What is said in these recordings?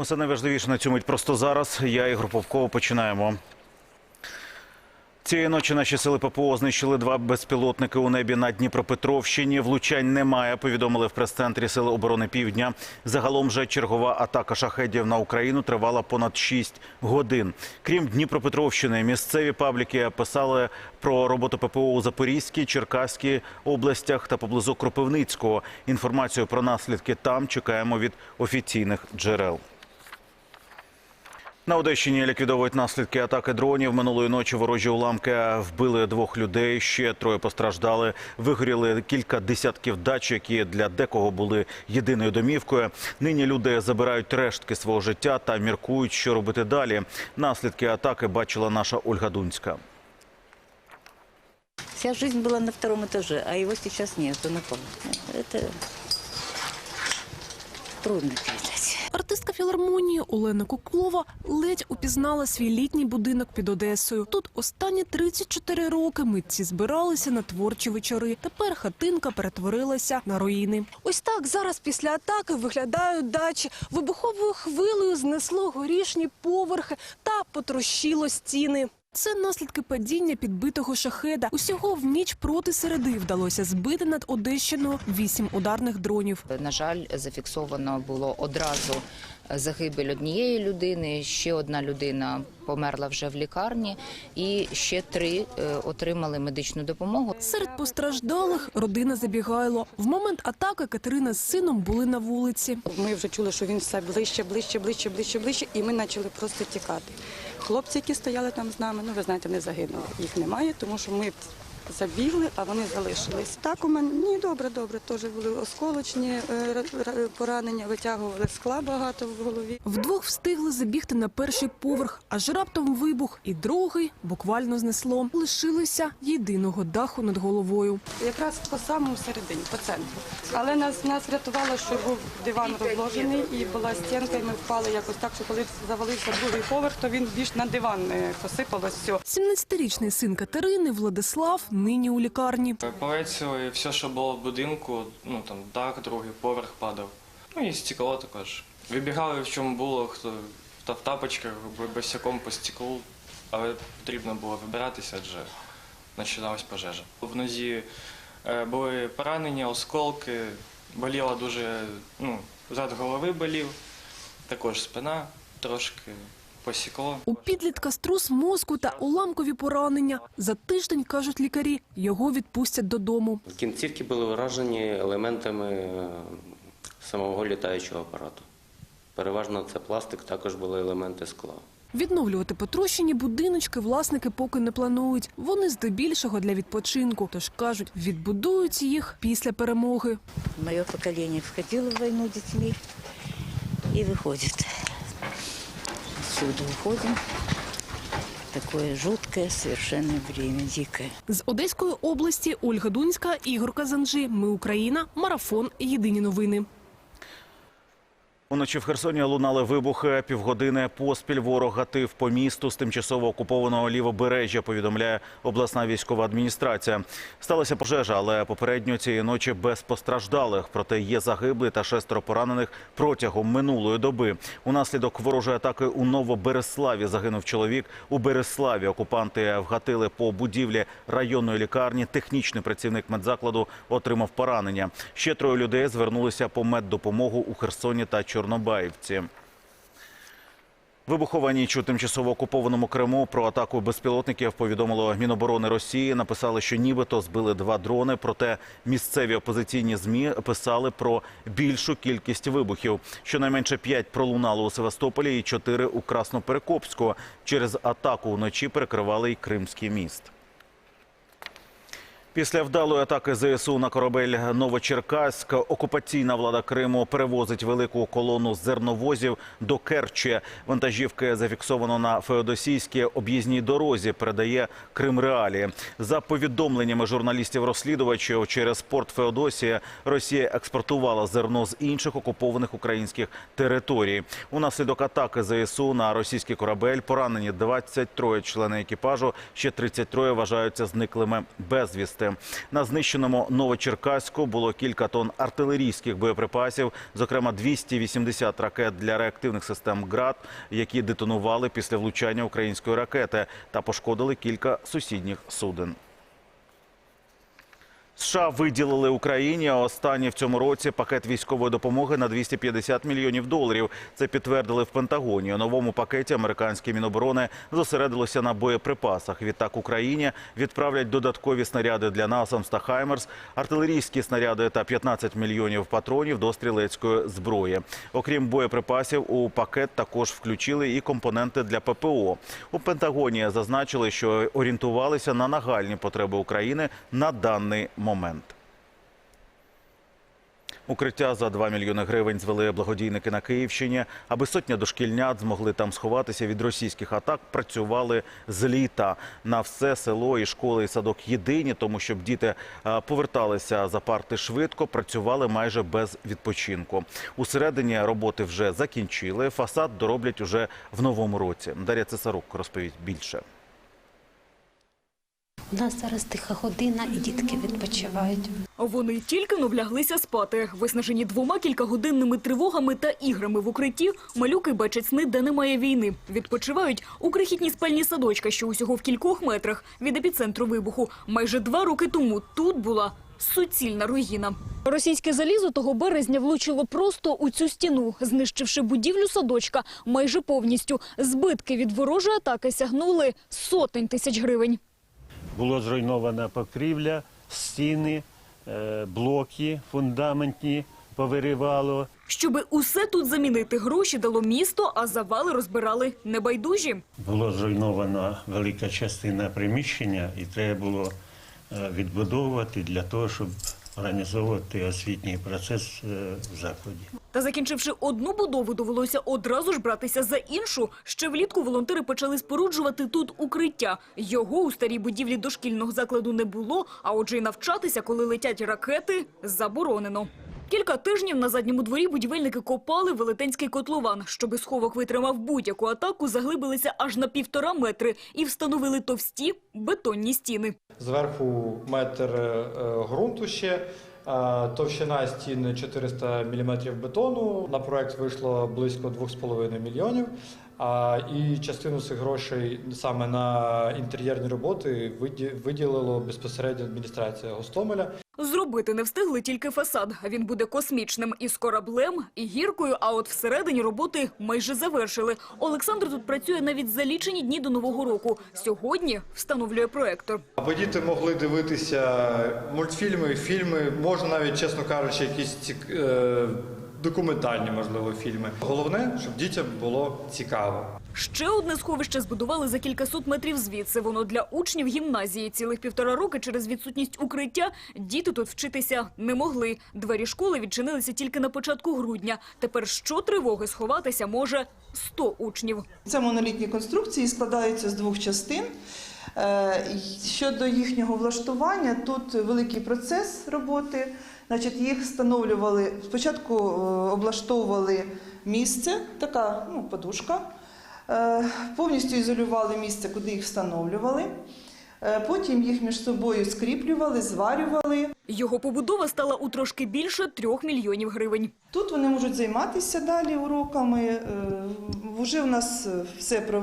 Усе найважливіше на цьому мить просто зараз. Я Ігор Попково починаємо. Цієї ночі наші сили ППО знищили два безпілотники у небі на Дніпропетровщині. Влучань немає. Повідомили в прес-центрі Сили оборони Півдня. Загалом же чергова атака шахедів на Україну тривала понад 6 годин. Крім Дніпропетровщини, місцеві пабліки писали про роботу ППО у Запорізькій, Черкаській областях та поблизу Кропивницького. Інформацію про наслідки там чекаємо від офіційних джерел. На Одещині ліквідовують наслідки атаки дронів. Минулої ночі ворожі уламки вбили двох людей. Ще троє постраждали. Вигоріли кілька десятків дач, які для декого були єдиною домівкою. Нині люди забирають рештки свого життя та міркують, що робити далі. Наслідки атаки бачила наша Ольга Дунська. Вся жизнь была на втором этаже, а его сейчас нет, он упал. Это трудно передать. Артистка філармонії Олена Куклова ледь упізнала свій літній будинок під Одесою. Тут останні 34 роки митці збиралися на творчі вечори. Тепер хатинка перетворилася на руїни. Ось так зараз після атаки виглядають дачі. Вибуховою хвилею знесло горішні поверхи та потрощило стіни. Це наслідки падіння підбитого шахеда. Усього в ніч проти середи вдалося збити над Одещиною вісім ударних дронів. На жаль, зафіксовано було одразу загибель однієї людини. Ще одна людина померла вже в лікарні, і ще три е, отримали медичну допомогу. Серед постраждалих родина Забігайло. В момент атаки Катерина з сином були на вулиці. Ми вже чули, що він все ближче, ближче, ближче, ближче, ближче, і ми почали просто тікати. Хлопці, які стояли там з нами, ну ви знаєте, вони загинули. Їх немає, тому що ми забігли, а вони залишились. Так у мене ні, добре, добре. Теж були осколочні е, поранення, витягували скла багато в голові. Вдвох встигли забігти на перший поверх, аж раптом вибух, і другий буквально знесло. Лишилися єдиного даху над головою. Якраз по самому середині, по центру. Але нас нас врятувало, що був диван розложений і була стінка, і ми впали якось так, що коли завалився другий поверх, то він більш на диван е, посипалось все. 17-річний син Катерини Владислав нині у лікарні. Полетіло і все, що було в будинку, ну там дах, другий поверх падав. Ну і стекло також. Вибігали в чому було, хто та в тапочках, босяком по стеклу, але потрібно було вибиратися, адже починалась пожежа. В нозі е, були поранення, осколки, боліла дуже, ну, зад голови болів, також спина трошки посікло. У підлітка струс мозку та уламкові поранення. За тиждень, кажуть лікарі, його відпустять додому. Кінцівки були вражені елементами е, самого літаючого апарату. Переважно це пластик, також були елементи скла. Відновлювати потрощені будиночки власники поки не планують. Вони здебільшого для відпочинку. Тож кажуть, відбудують їх після перемоги. Мое поколение входило в войну с детьми и выходит. Отсюда уходим. Такое жуткое совершенно время, дикое. З Одеської області Ольга Дунська, Ігор Казанжи. Ми Україна. Марафон. Єдині новини. Уночі в Херсоні лунали вибухи. Півгодини поспіль ворог гатив по місту з тимчасово окупованого лівобережжя, повідомляє обласна військова адміністрація. Сталася пожежа, але попередньо цієї ночі без постраждалих. Проте є загиблі та шестеро поранених протягом минулої доби. Унаслідок ворожої атаки у Новобереславі загинув чоловік. У Береславі окупанти вгатили по будівлі районної лікарні. Технічний працівник медзакладу отримав поранення. Ще троє людей звернулися по меддопомогу у Херсоні та Чорнобаївці. Вибухова ніч у тимчасово окупованому Криму про атаку безпілотників повідомило Міноборони Росії. Написали, що нібито збили два дрони. Проте місцеві опозиційні змі писали про більшу кількість вибухів. Щонайменше п'ять пролунало у Севастополі і чотири у Красноперекопську. Через атаку вночі перекривали й Кримський міст. Після вдалої атаки ЗСУ на корабель Новочеркаськ окупаційна влада Криму перевозить велику колону зерновозів до Керчі. Вантажівки зафіксовано на Феодосійській об'їзній дорозі. Передає Крим Реалії. За повідомленнями журналістів-розслідувачів, через порт Феодосія Росія експортувала зерно з інших окупованих українських територій. Унаслідок атаки ЗСУ на російський корабель поранені 23 члени екіпажу. Ще 33 вважаються зниклими безвісти. Вивезти. На знищеному Новочеркаську було кілька тонн артилерійських боєприпасів, зокрема 280 ракет для реактивних систем ГРАД, які детонували після влучання української ракети та пошкодили кілька сусідніх суден. США виділили Україні останній в цьому році пакет військової допомоги на 250 мільйонів доларів. Це підтвердили в Пентагоні. У новому пакеті американське міноборони зосередилося на боєприпасах. Відтак Україні відправлять додаткові снаряди для НАСАМС та Хаймерс, артилерійські снаряди та 15 мільйонів патронів до стрілецької зброї. Окрім боєприпасів, у пакет також включили і компоненти для ППО. У Пентагоні зазначили, що орієнтувалися на нагальні потреби України на даний момент. Укриття за 2 мільйони гривень звели благодійники на Київщині. Аби сотня дошкільнят змогли там сховатися від російських атак, працювали з літа. На все село і школи, і садок єдині, тому щоб діти е, поверталися за парти швидко, працювали майже без відпочинку. Усередині роботи вже закінчили. Фасад дороблять уже в новому році. Дар'я Цесарук розповість більше. У нас зараз тиха година і дітки відпочивають. Вони тільки но вляглися спати. Виснажені двома кількагодинними тривогами та іграми в укритті, малюки бачать сни, де немає війни. Відпочивають у крихітній спальні садочка, що усього в кількох метрах від епіцентру вибуху. Майже два роки тому тут була суцільна руїна. Російське залізо того березня влучило просто у цю стіну, знищивши будівлю садочка майже повністю. Збитки від ворожої атаки сягнули сотень тисяч гривень. Було зруйнована покрівля, стіни, е, блоки фундаментні повиривало. Щоби усе тут замінити, гроші дало місто, а завали розбирали небайдужі. Було зруйнована велика частина приміщення, і треба було е, відбудовувати для того, щоб організовувати освітній процес е, в закладі. Та закінчивши одну будову, довелося одразу ж братися за іншу. Ще влітку волонтери почали споруджувати тут укриття. Його у старій будівлі дошкільного закладу не було, а отже і навчатися, коли летять ракети, заборонено. Кілька тижнів на задньому дворі будівельники копали велетенський котлован. Щоби сховок витримав будь-яку атаку, заглибилися аж на півтора метри і встановили товсті бетонні стіни. Зверху метр е, ґрунту ще, е, товщина стін 400 мм бетону. На проект вийшло близько 2,5 мільйонів. І частину цих грошей саме на інтер'єрні роботи виді- виділило безпосередньо адміністрація Гостомеля. Зробити не встигли тільки фасад. Він буде космічним із кораблем, і гіркою, а от всередині роботи майже завершили. Олександр тут працює навіть за лічені дні до Нового року. Сьогодні встановлює проектор. Аби діти могли дивитися мультфільми, фільми, можна навіть, чесно кажучи, якісь цік- е, документальні, можливо, фільми. Головне, щоб дітям було цікаво. Ще одне сховище збудували за кількасот метрів звідси. Воно для учнів гімназії. Цілих півтора роки через відсутність укриття діти тут вчитися не могли. Двері школи відчинилися тільки на початку грудня. Тепер щотривоги сховатися може 100 учнів. Це монолітні конструкції складаються з двох частин. Е, Щодо їхнього влаштування, тут великий процес роботи. Значить, їх встановлювали спочатку е, облаштовували місце, така ну, подушка. Е, Повністю ізолювали місце, куди їх встановлювали. Е, Потім їх між собою скріплювали, зварювали. Його побудова стала у трошки більше трьох мільйонів гривень. Тут вони можуть займатися далі уроками. Е, Вже в нас все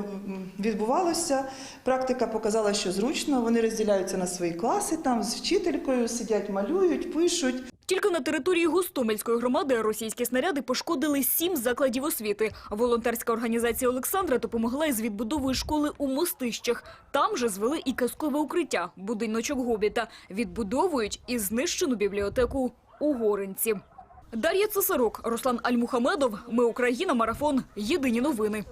відбувалося. Практика показала, що зручно. Вони розділяються на свої класи там з вчителькою, сидять, малюють, пишуть. Тільки на території Гостомельської громади російські снаряди пошкодили сім закладів освіти. Волонтерська організація Олександра допомогла із відбудовою школи у Мостищах. Там же звели і казкове укриття – будиночок Гобіта. Відбудовують і знищену бібліотеку у Горинці. Дар'я Цесарук, Руслан Альмухамедов. Ми Україна. Марафон. Єдині новини.